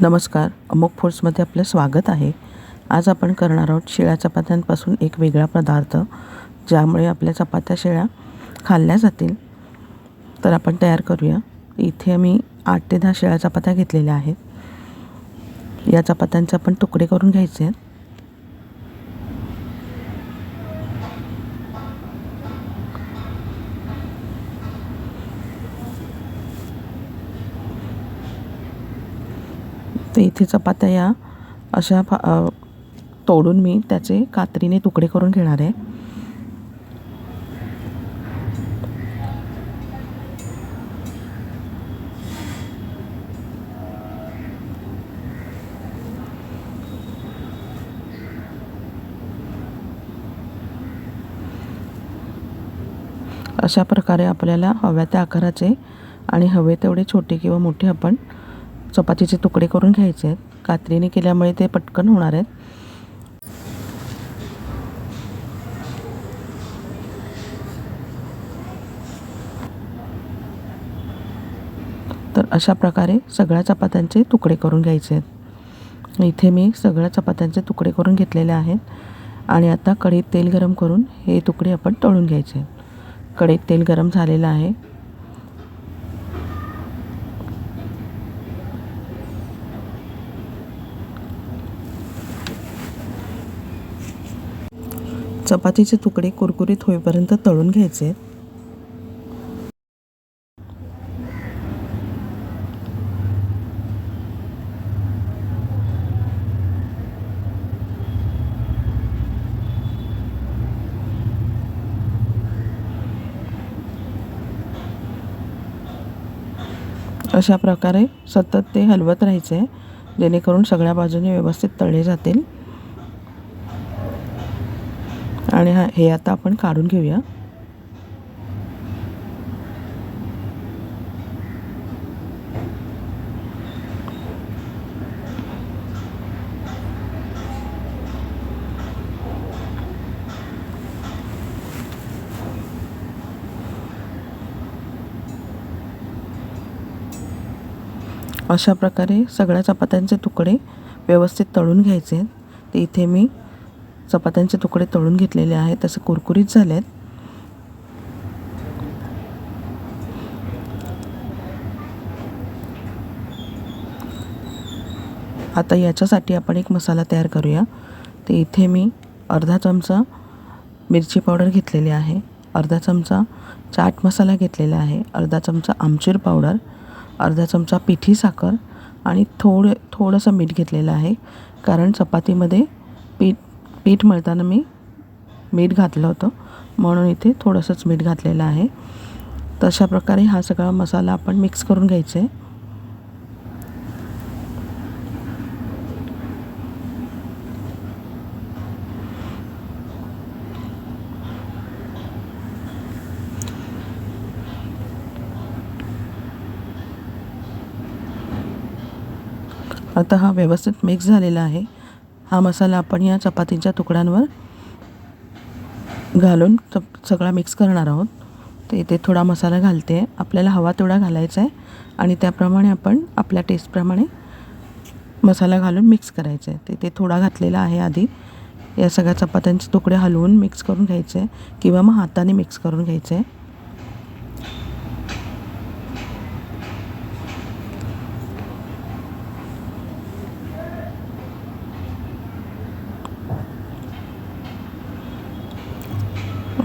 नमस्कार. अमुक फूड्समध्ये आपलं स्वागत आहे. आज आपण करणार आहोत शिळ्या चपात्यांपासून एक वेगळा पदार्थ ज्यामुळे आपल्या चपात्या शिळ्या खाल्ल्या जातील. तर आपण तयार करूया. इथे मी आठ ते दहा शिळ्या चपात्या घेतलेल्या आहेत. या चपात्यांचे आपण तुकडे करून घ्यायचे आहेत. तर इथे चपात्या या अशा फा तोडून मी त्याचे कात्रीने तुकडे करून घेणार आहे. अशा प्रकारे आपल्याला हव्या त्या आकाराचे आणि हवे तेवढे छोटे किंवा मोठे आपण चपातीचे तुकडे करून घ्यायचे आहेत. कात्रीने केल्यामुळे ते पटकन होणार आहेत. तर अशा प्रकारे सगळ्या चपात्यांचे तुकडे करून घ्यायचे आहेत. इथे मी सगळ्या चपात्यांचे तुकडे करून घेतलेले आहेत. आणि आता कढईत तेल गरम करून हे तुकडे आपण तळून घ्यायचे आहेत. कढईत तेल गरम झालेलं आहे. चपातीचे तुकडे कुरकुरीत होईपर्यंत तळून घ्यायचे. अशा प्रकारे सतत ते हलवत राहायचे. जेणेकरून सगळ्या बाजूने व्यवस्थित तळले जातील. आणि हा हे आता आपण काढून घेऊया. अशा प्रकारे सगळ्या चपात्यांचे तुकडे व्यवस्थित तळून घ्यायचे आहेत. ते इथे मी चपात्यांचे तुकडे तळून घेतलेले आहेत तसे कुरकुरीत झाले आहेत आता याच्यासाठी आपण एक मसाला तयार करूया. ते इथे मी अर्धा चमचा मिरची पावडर घेतलेली आहे. अर्धा चमचा चाट मसाला घेतलेला आहे. अर्धा चमचा आमचूर पावडर अर्धा चमचा पिठी साखर आणि थोडं थोडंसं मीठ घेतलेलं आहे. कारण चपातीमध्ये पीठ मळताना मी मीठ घातलं होतं. म्हणून इथे थोडंसंच मीठ घातलेलं आहे. तशा प्रकारे हा सगळा मसाला आपण मिक्स करून घ्यायचा. आहे आता हा व्यवस्थित मिक्स झालेला आहे. हा मसाला आपण या चपातीच्या तुकड्यांवर घालून चप सगळा मिक्स करणार आहोत. तर इथे थोडा मसाला घालते. आपल्याला हवा तेवढा घालायचा आहे. आणि त्याप्रमाणे आपण आपल्या टेस्टप्रमाणे मसाला घालून मिक्स करायचा आहे. तिथे थोडा घातलेला आहे आधी. या सगळ्या चपात्यांचे तुकडे हलवून मिक्स करून घ्यायचे आहे. किंवा मग हाताने मिक्स करून घ्यायचे आहे.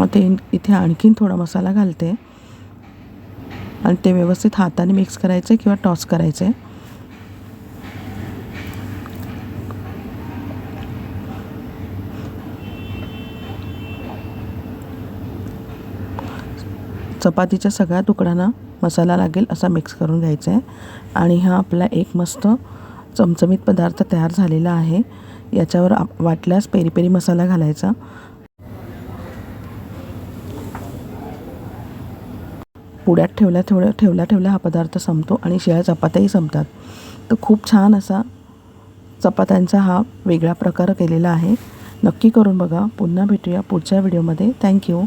आता इथे आणखीन थोडा मसाला घालते. आणि ते व्यवस्थित हाताने मिक्स करायचे किंवा टॉस करायचे चपातीच्या सगळ्या तुकड्यांना मसाला लागेल असा मिक्स करून घ्यायचा आहे आणि हा आपला एक मस्त चमचमीत पदार्थ तयार झालेला आहे. याच्यावर आप वाटल्यास पेरी पेरी मसाला घालायचा. पुड्यात ठेवल्या ठेवल्या ठेवल्या ठेवल्या हा पदार्थ संपतो आणि शिळ्या चपात्याही संपतात. तर खूप छान असा चपात्यांचा हा वेगळा प्रकार केलेला आहे. नक्की करून बघा. पुन्हा भेटूया पुढच्या व्हिडिओमध्ये. थँक्यू